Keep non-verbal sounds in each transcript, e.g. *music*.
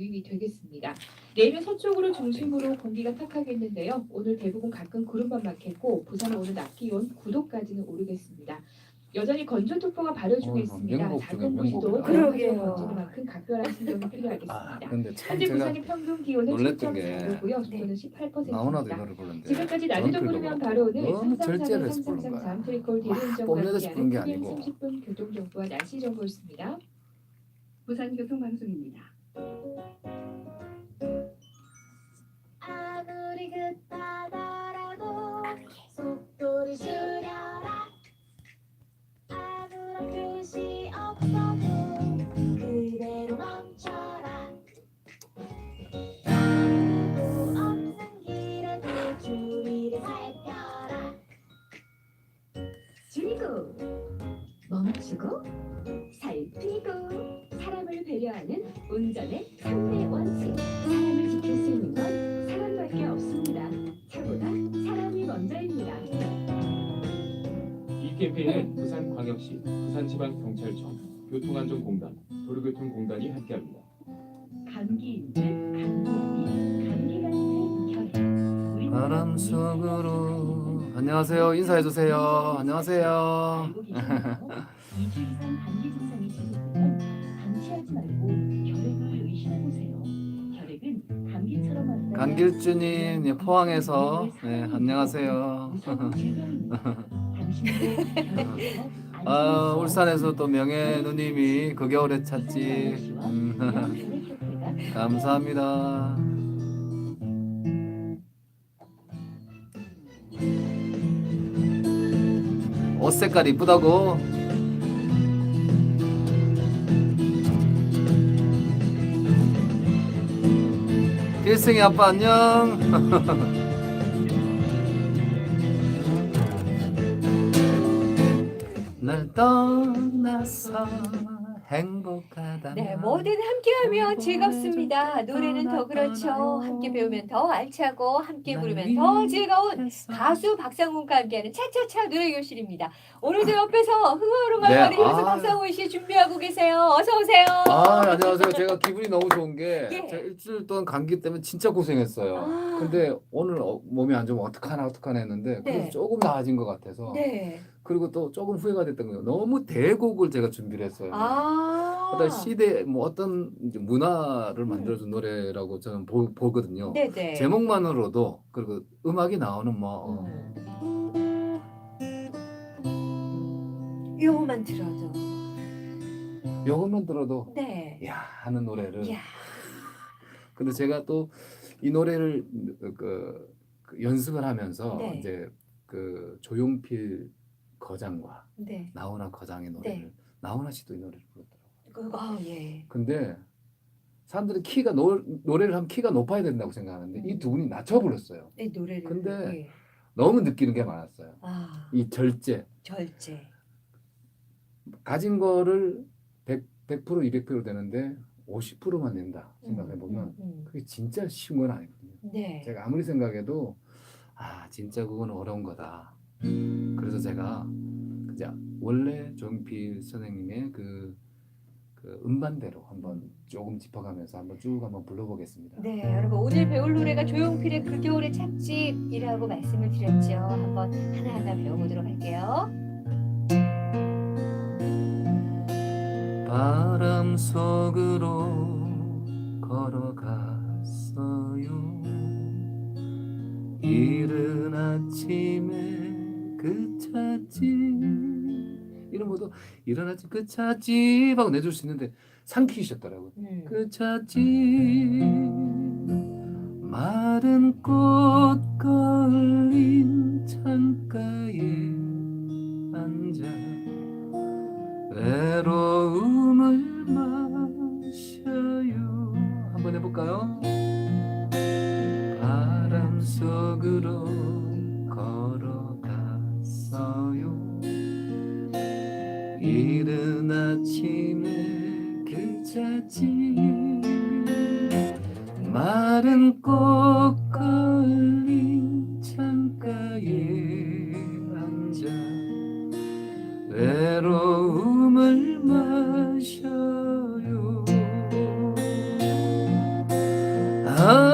유입이 되겠습니다. 내일은 서쪽으로 중심으로 공기가 탁하겠는데요. 오늘 대부분 가끔 구름만 많겠고 부산은 오늘 낮 기온 9도까지는 오르겠습니다. 여전히 건조특보가 발효 중에 어, 있습니다. 명곡 작은 중에 무시도 명곡. 그러게요. 건지는 만큼 각별한 신경이 아 필요하겠습니다. 근데 참 현재 제가 부산의 평균 기온은 놀랬던 게 7.4도고요. 습도는 이 18%입니다. 노래 부르는데 지금까지 저는 부르면 그거 바로 오늘 너무 절제를 333, 해서 부른 거야. 3333 트리콜 대리운전과 뽐내서 부른 게 함께하는 아니고. 30분 교통 정보와 날씨 정보였습니다. 부산교통방송입니다. 아무리 급하더라도 속도를 줄여 지방경찰청, 교통안전공단, 도로교통공단이 함께합니다. 감기 같은 결핵 우리 바람 속으로. 안녕하세요. 인사해 주세요. 안녕하세요. 알고 계시나요? 2주 이상 감기 증상이 지속되면 방치하지 말고 결핵을 의심해보세요. 결핵은 감기처럼 왔다가 간길주님 예, 포항에서. 네 안녕하세요. 무서운 질병입니다. 당신도 결핵에서 아 울산에서 또 명예 누님이 그 겨울에 찾지. 음, *laughs* 감사합니다. 옷 색깔 이쁘다고? 필승이 아빠 안녕 *laughs* 날 떠나서 행복하다 네, 뭐든 함께하면 즐겁습니다. 노래는 더 그렇죠. 함께 배우면 더 알차고 함께 부르면 더 즐거운 가수 박상훈과 함께하는 차차차 노래 교실입니다. 오늘도 옆에서 흥얼흥얼거리면서 네, 아. 박상훈 씨 준비하고 계세요. 어서 오세요. 아 안녕하세요 제가 기분이 너무 좋은 게 예. 제가 일주일 동안 감기 때문에 진짜 고생했어요 아. 근데 오늘 어, 몸이 안 좋으면 어떡하나 어떡하나 했는데 그래도 네. 조금 나아진 것 같아서 네. 그리고 또 조금 후회가 됐던 거예요 너무 대곡을 제가 준비를 했어요 아. 어떤 시대 뭐 어떤 이제 문화를 만들어준 노래라고 저는 보, 보거든요 네네. 제목만으로도 그리고 음악이 나오는 뭐 어, 음. 요거만 들어도. 요것만 들어도 네. 야 하는 노래를 이야. 근데 제가 또 이 노래를 그, 그 연습을 하면서 네. 이제 그 조용필 거장과 네. 나훈아 거장의 노래를 네. 나훈아 씨도 이 노래를 부르더라고요. 그, 아, 예. 근데 사람들이 키가 노, 노래를 하면 키가 높아야 된다고 생각하는데 이두 분이 낮춰 불렀어요. 네, 노래를. 근데 예. 너무 느끼는 게 많았어요. 아, 이 절제 절제. 가진 거를 100, 100% 200% 되는데 50%만 낸다 생각해 보면 음, 음, 그게 진짜 쉬운 건 아니거든요. 음. 네. 제가 아무리 생각해도 아 진짜 그건 어려운 거다. 그래서 제가 이제 원래 조용필 선생님의 그, 그 음반대로 한번 조금 짚어가면서 한번 쭉 한번 불러보겠습니다. 네, 여러분 오늘 배울 노래가 조용필의 그 겨울의 찻집이라고 말씀을 드렸죠. 한번 하나하나 배워보도록 할게요. 바람 속으로 걸어갔어요. 이른 아침에 그 찻집 이런 것도 아침 그 찻집 하고 내줄 수 있는데 상키셨더라고요. 음. 그 찻집 마른 꽃 걸린 창가에 앉아 외로 아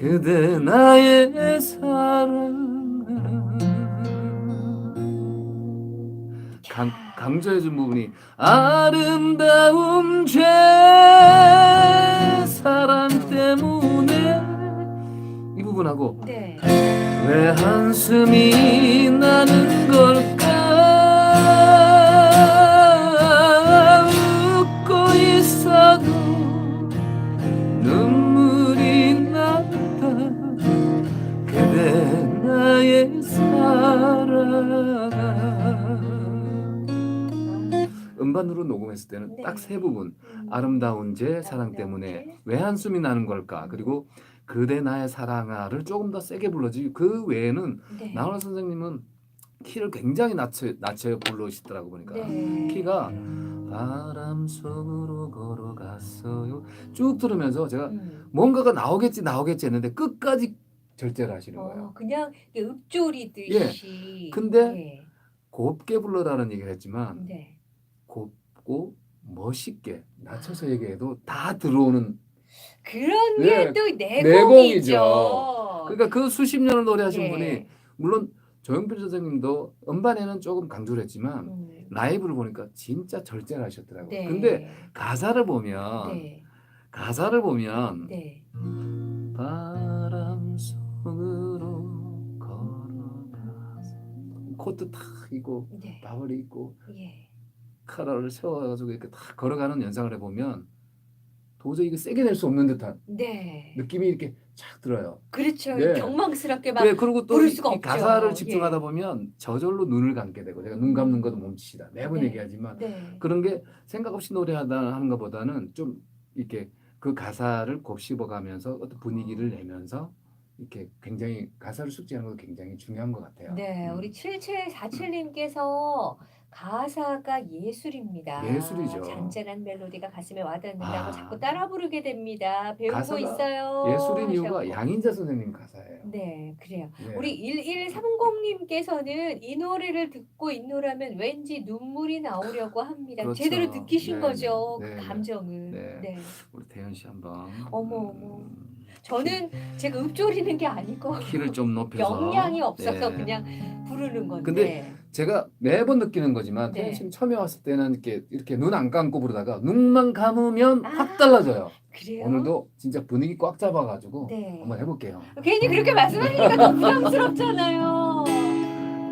그대 나의 사랑아 강, 강조해준 부분이 아름다운 죄 사랑 때문에 이 부분하고 네. 왜 한숨이 나는 걸까 음반으로 녹음했을 때는 네. 딱 세 부분 음. 아름다운 제 사랑 아름다운 때문에 제. 왜 한숨이 나는 걸까 그리고 그대 나의 사랑아를 조금 더 세게 불러지 그 외에는 네. 나훈아 선생님은 키를 굉장히 낮춰 낮춰 불러시더라고 보니까 네. 키가 바람 속으로 걸어갔어요 쭉 들으면서 제가 음. 뭔가가 나오겠지 나오겠지 했는데 끝까지 절제를 하시는 거예요 어, 그냥 읊조리듯이. 예. 근데 네. 곱게 불러라는 얘기를 했지만 네. 곱고 멋있게 낮춰서 얘기해도 다 들어오는 그런 네, 게또 내공이죠. 그러니까 그 수십 년을 노래하신 예. 분이 물론 조영필 선생님도 음반에는 조금 강조를 했지만 음. 라이브를 보니까 진짜 절제를 하셨더라고요. 네. 근데 가사를 보면 네. 가사를 보면 네. 바람 속으로 걸어가 코트 탁 입고 네. 바벌이 입고 예. 카라를 세워가지고 이렇게 탁 걸어가는 연상을 해보면 도저히 이거 세게 낼 수 없는 듯한 네. 느낌이 이렇게 쫙 들어요. 그렇죠. 네. 경망스럽게 막 네, 그리고 또 부를 이 수가 없죠. 가사를 예. 집중하다 보면 저절로 눈을 감게 되고 제가 눈 감는 것도 몸짓이다 매번 네. 얘기하지만 네. 그런 게 생각 없이 노래하다 하는 것보다는 좀 이렇게 그 가사를 곱씹어가면서 어떤 분위기를 내면서 이렇게 굉장히 가사를 숙지하는 것도 굉장히 중요한 것 같아요. 네, 음. 우리 7747님께서 *clears throat* 가사가 예술입니다. 예술이죠. 잔잔한 멜로디가 가슴에 와닿는다고 아. 자꾸 따라 부르게 됩니다. 배우고 가사가 있어요. 예술인 이유가 하셨고. 양인자 선생님 가사예요. 네, 그래요. 네. 우리 1130님께서는 이 노래를 듣고 있노라면 왠지 눈물이 나오려고 합니다. 그렇죠. 제대로 느끼신 네, 거죠. 네, 그 네. 감정을. 네. 네. 우리 태연 씨 한번 어머, 음, 어머. 저는 제가 읊조리는 게 아니고 키를 좀 높여서 영향이 없어서 네. 그냥 부르는 건데. 근데 제가 매번 느끼는 거지만 네. 씨는 처음에 왔을 때는 이렇게 이렇게 눈 안 감고 부르다가 눈만 감으면 아. 확 달라져요. 그래요? 오늘도 진짜 분위기 꽉 잡아가지고 네. 한번 해볼게요. 괜히 그렇게 말씀하시니까 너무 부담스럽잖아요.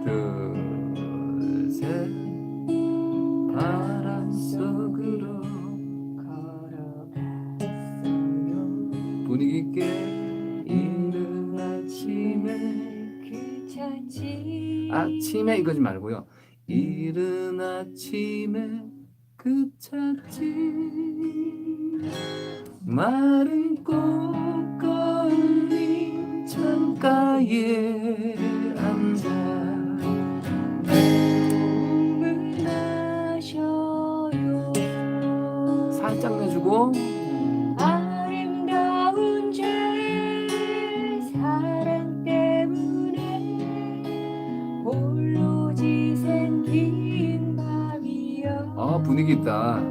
둘, 셋, 바 아침에 이거지 말고요. 이른 아침에 그 찾지 마른 꽃 걸린 창가에 앉아. 꿈을 마셔요. 살짝 내주고 두며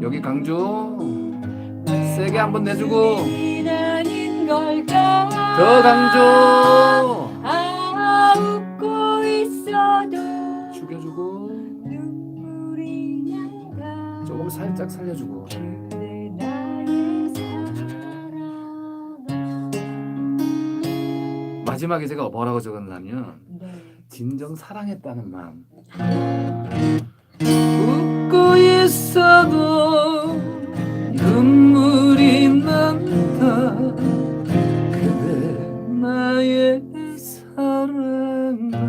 여기 강조. 세게 한번 내주고. 더 강조. 죽여주고. 조금 살짝 살려주고 마지막에 제가 뭐라고 적었냐면 네. 진정 사랑했다는 마음. 웃고 있어도 눈물이 난다. 그대 나의 사랑아.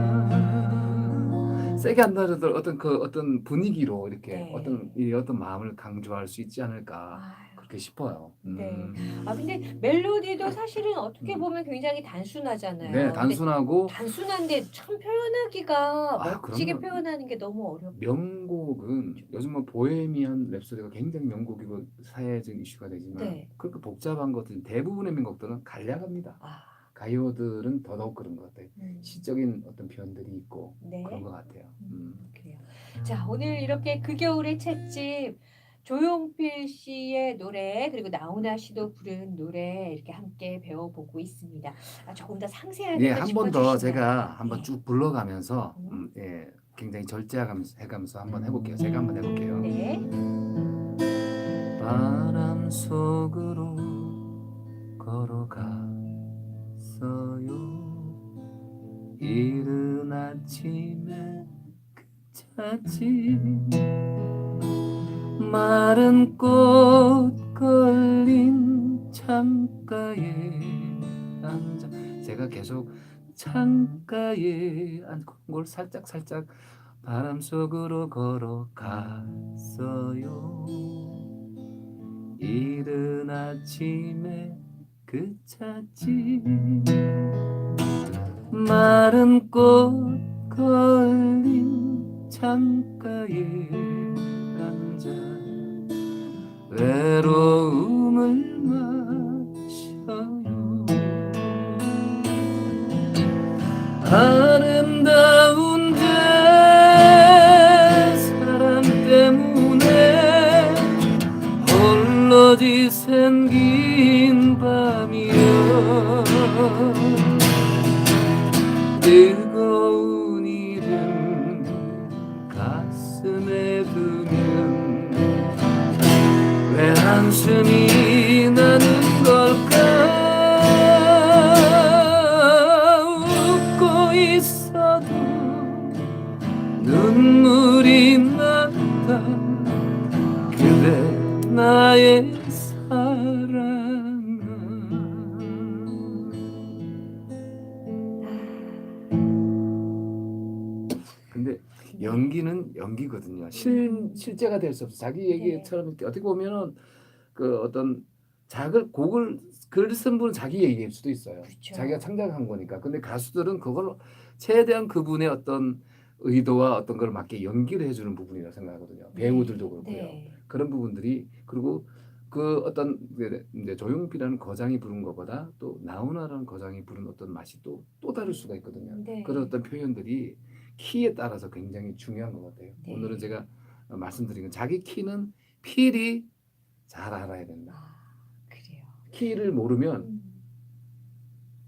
세게 한다는 어떤 그 어떤 분위기로 이렇게 네. 어떤 이 어떤 마음을 강조할 수 있지 않을까. 그렇게 싶어요. 네. 음. 아 근데 멜로디도 사실은 어떻게 보면 굉장히 단순하잖아요. 네, 단순하고 단순한데 참 표현하기가 아, 멋지게 그럼요. 표현하는 게 너무 어렵고. 명곡은 요즘 뭐 보헤미안 랩소디가 굉장히 명곡이고 사회적 이슈가 되지만 네. 그렇게 복잡한 것들 대부분의 명곡들은 간략합니다. 아, 가요들은 더더욱 그런 것 같아요. 음, 시적인 어떤 표현들이 있고 네. 그런 것 같아요. 음. 그래요. 자 오늘 이렇게 그 겨울의 찻집 조용필 씨의 노래 그리고 나훈아 씨도 부른 노래 이렇게 함께 배워보고 있습니다. 아, 조금 더 상세하게 네, 한번 더 짚어주시면. 제가 한번 네. 쭉 불러가면서 음. 음, 예, 굉장히 절제해가면서 해가면서 한번 해볼게요. 제가 한번 해볼게요. 네. 바람 속으로 걸어갔어요. 이른 아침에 그 차지 마른 꽃 걸린 창가에 앉아 제가 계속 창가에 앉고 걸 살짝 살짝 바람 속으로 걸어갔어요. 이른 아침에 그 차지 마른 꽃 걸린 창가에 외로움을 마셔요. 아름다운 연기는 연기거든요. 실 실제가 될 수 없어. 자기 얘기처럼 이렇게 어떻게 보면은 그 어떤 작을 곡을 글쓴 분은 자기 얘기일 수도 있어요. 그렇죠. 자기가 창작한 거니까. 근데 가수들은 그걸 최대한 그분의 어떤 의도와 어떤 걸 맞게 연기를 해주는 부분이라고 생각하거든요. 배우들도 그렇고요. 네. 그런 부분들이 그리고 그 어떤 그 이제 조용필이라는 거장이 부른 것보다 또 나훈아라는 거장이 부른 어떤 맛이 또 또 다를 수가 있거든요. 네. 그런 어떤 표현들이 키에 따라서 굉장히 중요한 것 같아요. 네. 오늘은 제가 어, 말씀드린 건 자기 키는 필히 잘 알아야 된다. 아, 그래요. 키를 모르면 음.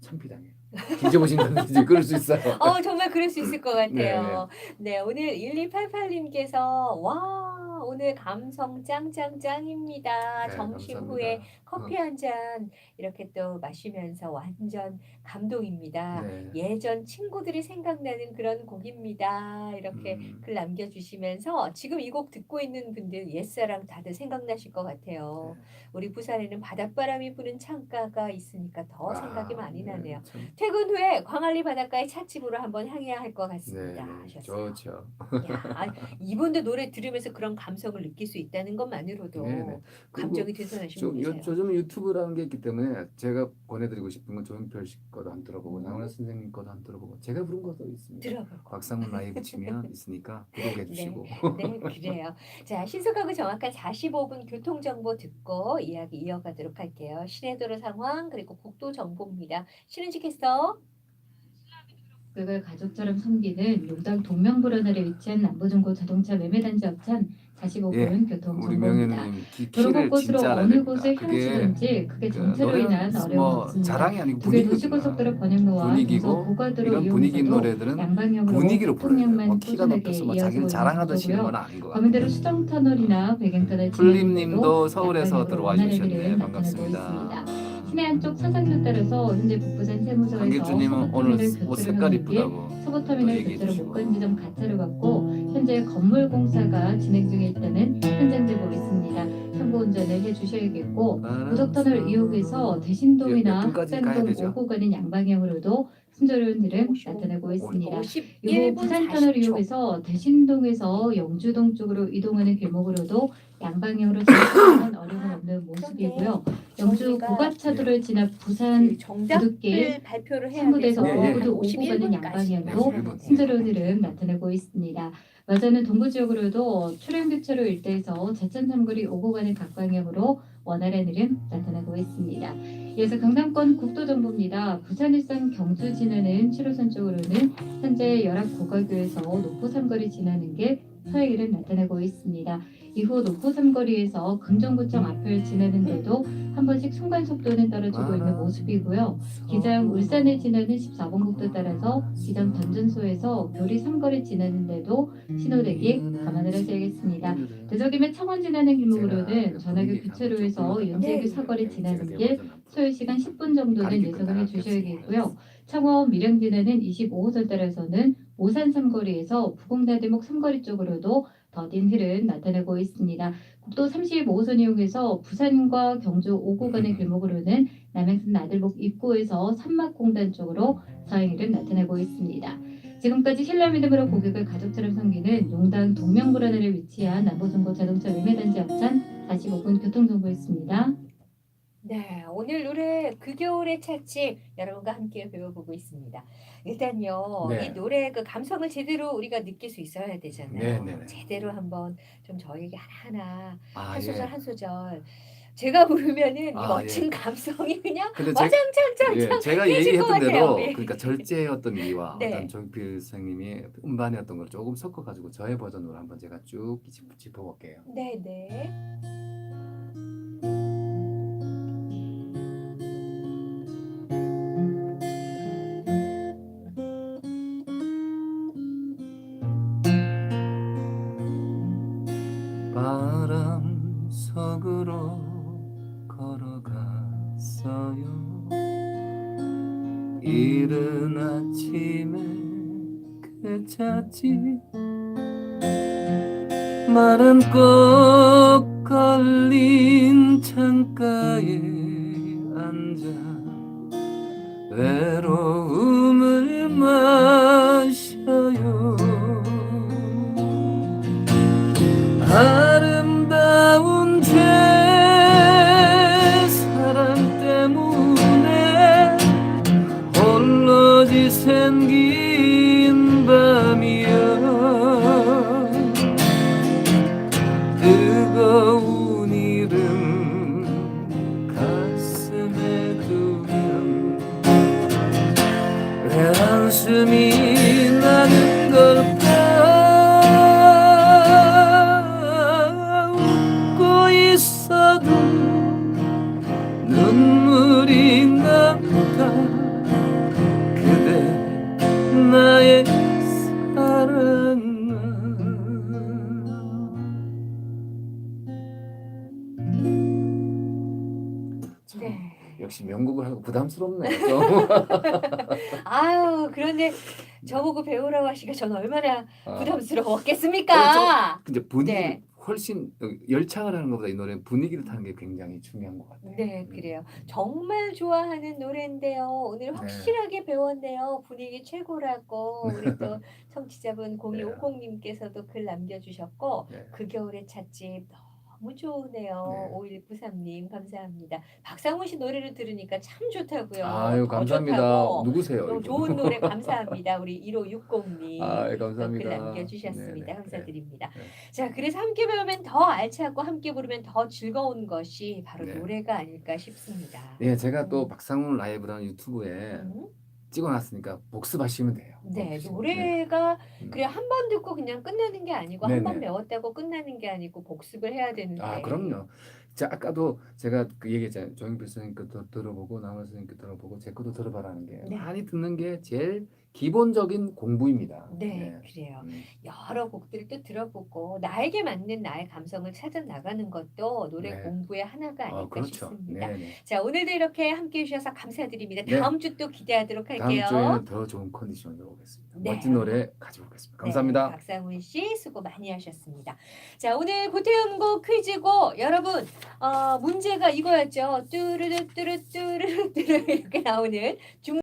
창피당해요. 뒤져보신다든지 그럴 수 있어요. 어 정말 그럴 수 있을 것 *laughs* 네, 같아요. 네, 오늘 1288님께서 와 오늘 감성 짱짱짱입니다. 네, 점심 감사합니다. 후에 커피 한 잔 이렇게 또 마시면서 완전 감동입니다. 네. 예전 친구들이 생각나는 그런 곡입니다. 이렇게 음, 글 남겨주시면서 지금 이 곡 듣고 있는 분들 옛사랑 다들 생각나실 것 같아요. 네. 우리 부산에는 바닷바람이 부는 창가가 있으니까 더 생각이 아, 많이 네, 나네요. 참, 퇴근 후에 광안리 바닷가의 찻집으로 한번 향해야 할것 네, 같습니다. 네, 하셨어요. 좋죠. 야, 아, 이분도 노래 들으면서 그런 감 성을 느낄 수 있다는 것만으로도 네, 네. 감정이 요, 분이세요. 요즘 유튜브라는 게 있기 때문에 제가 보내드리고 싶은 건 조용필 씨 거도 안 들어보고 나훈아 선생님 거도 안 들어보고 제가 부른 것도 있습니다. 들어보고. 곽상문 라이브 치면 *laughs* 있으니까 구독해 주시고 네, 그래요. 자, 신속하고 정확한 45분 교통 정보 듣고 이야기 이어가도록 할게요. 시내도로 상황 그리고 국도 정보입니다. 신은지 캐스터. 가족처럼 섬기는 용당 동명불원을에 위치한 남부중고 자동차 매매단지 업 찬 45분 예, 교통 우리 정보입니다. 명예님 키, 도로 곳곳으로 어느. 곳을 그게 향하시든지 크게 그 정체로 노래는 인한 어려움은 뭐. 자랑이 아니고 두개 분위기구나. 도시고속도로 번영로와 분위기고 고가도로 이런 분위기 있는 이용해서도 노래들은 양방향으로 분위기로. 교통량만 뭐 키가 높아서 뭐 자기를 자랑하듯이 구조고요. 건 아닌 것 같아요. 수정 터널이나 배경 터널 풀림님도 서울에서 들어와 원활한 주셨네. 길을 나타내고 반갑습니다. 시내 안쪽 사상로 따라서 현재 북부산 세무서에서 강길주님은 오늘 옷 교체를 색깔 이쁘다고 얘기해 교체로. 목건 지점 가차를 받고 현재 건물 공사가 진행 중에 있다는 현장 제보가 있습니다. 참고 운전을 해주셔야겠고 아, 고속터널 이용해서 대신동이나 되죠? 오고 가는 양방향으로도 순조로운 흐름 나타나고 있습니다. 51분 이후 부산터널 40초. 이용해서 대신동에서 영주동 쪽으로 이동하는 길목으로도 양방향으로 진입하는 어려움은 없는 모습이고요. 영주 고가차도를 지나 부산 그 정답을 부두길 발표를 해야 돼서 예, 예. 오고도 오고 가는 51분까지 양방향으로 네, 51분. 순조로운 흐름 나타나고 있습니다. 맞아는 동부 지역으로도 출행교차로 일대에서 제천 삼거리 오고 가는 각 방향으로 원활한 흐름 나타나고 있습니다. 이어서 강남권 국도 정보입니다. 부산 일산 경주 지나는 7호선 쪽으로는 현재 열악 고가교에서 노포 삼거리 지나는 게 서행 흐름 나타나고 있습니다. 이후 노포 삼거리에서 금정구청 앞을 지나는데도 한 번씩 순간 속도는 떨어지고 있는 모습이고요. 기장 울산을 지나는 14번 국도 따라서 기장 던전소에서 교리 삼거리 지나는데도 신호대기 감안을 하셔야겠습니다. 대적이면 창원 지나는 길목으로는 전화교 교차로에서 연세교 사거리 지나는 길 소요 시간 10분 정도는 예상을 해주셔야겠고요. 창원 밀양 지나는 25호선 따라서는 오산 삼거리에서 부곡나들목 삼거리 쪽으로도 더딘 흐름 나타나고 있습니다. 국도 35호선 이용해서 부산과 경주 오고 가는 길목으로는 남양산 나들목 입구에서 산막공단 쪽으로 서행 흐름 나타나고 있습니다. 지금까지 신라 믿음으로 고객을 가족처럼 섬기는 용당 동명불안을 위치한 남부중고 자동차 매매단지 앞찬 45분 교통정보였습니다. 네, 오늘 노래 그 겨울의 찻집 여러분과 함께 배워보고 있습니다. 일단요, 네. 이 노래 그 감성을 제대로 우리가 느낄 수 있어야 되잖아요. 네, 네, 네. 제대로 한번 좀 저에게 하나하나 아, 한 소절 예. 한 소절 제가 부르면은 이 아, 멋진 예. 감성이 그냥 근데 제, 와장창창창 예, 제가 해질 것 얘기했던 대로 같아요. 예. 그러니까 절제의 어떤 미와 네. 어떤 조용필 선생님이 음반의 어떤 걸 조금 섞어가지고 저의 버전으로 한번 제가 쭉 짚- 짚어볼게요. 네, 네. 마른 꽃 걸린 창가에 앉아. 외로움 역시 명곡을 하고 부담스럽네요. 좀. *laughs* 아유, 그런데 저보고 배우라고 하시니까 저는 얼마나 아, 부담스러웠겠습니까? 근데 분위기 네. 훨씬 어, 열창을 하는 것보다 이 노래는 분위기를 타는 게 굉장히 중요한 것 같아요. 네, 음. 그래요. 정말 좋아하는 노래인데요. 오늘 확실하게 배웠네요. 분위기 최고라고 우리 또 *laughs* 청취자분 0250님께서도 글 남겨주셨고 네. 그 겨울의 찻집 너무 좋으네요. 네. 5193님 감사합니다. 박상훈 씨 노래를 들으니까 참 좋다고요. 아유 더 감사합니다. 좋다고. 누구세요? 너무 이분? 좋은 노래 *laughs* 감사합니다. 우리 1560님. 아, 예, 글 감사합니다. 남겨주셨습니다. 네네, 감사드립니다. 네. 자, 그래서 함께 배우면 더 알차고 함께 부르면 더 즐거운 것이 바로 네. 노래가 아닐까 싶습니다. 네, 제가 또 박상훈 라이브라는 유튜브에 음, 찍어놨으니까 복습하시면 돼요. 네, 복습. 노래가 음. 그래 한 번 듣고 그냥 끝나는 게 아니고 한 번 네네. 배웠다고 끝나는 게 아니고 복습을 해야 되는데. 아 그럼요. 자 아까도 제가 그 얘기했잖아요. 조영필 선생님 것도 들어보고 나머지 선생님 거 들어보고 제 것도 들어봐라는 게 네. 많이 듣는 게 제일 기본적인 공부입니다. 네, 그래요. 음. 여러 곡들을 또 들어보고 나에게 맞는 나의 감성을 찾아 나가는 것도 노래 네. 공부의 하나가 아닐까 어, 그렇죠. 싶습니다. 네, 네. 자, 오늘도 이렇게 함께 해주셔서 감사드립니다. 네. 다음 주 또 기대하도록 다음 할게요. 주에는 더 좋은 컨디션으로 오겠습니다. 네. 멋진 노래 가져오겠습니다. 네, 감사합니다. 박상훈 씨 수고 많이 하셨습니다. 자, 오늘 고태음곡 퀴즈고 여러분 어, 문제가 이거였죠. 뚜르르 뚜르 뚜르르 뚜르 이렇게 나오는 중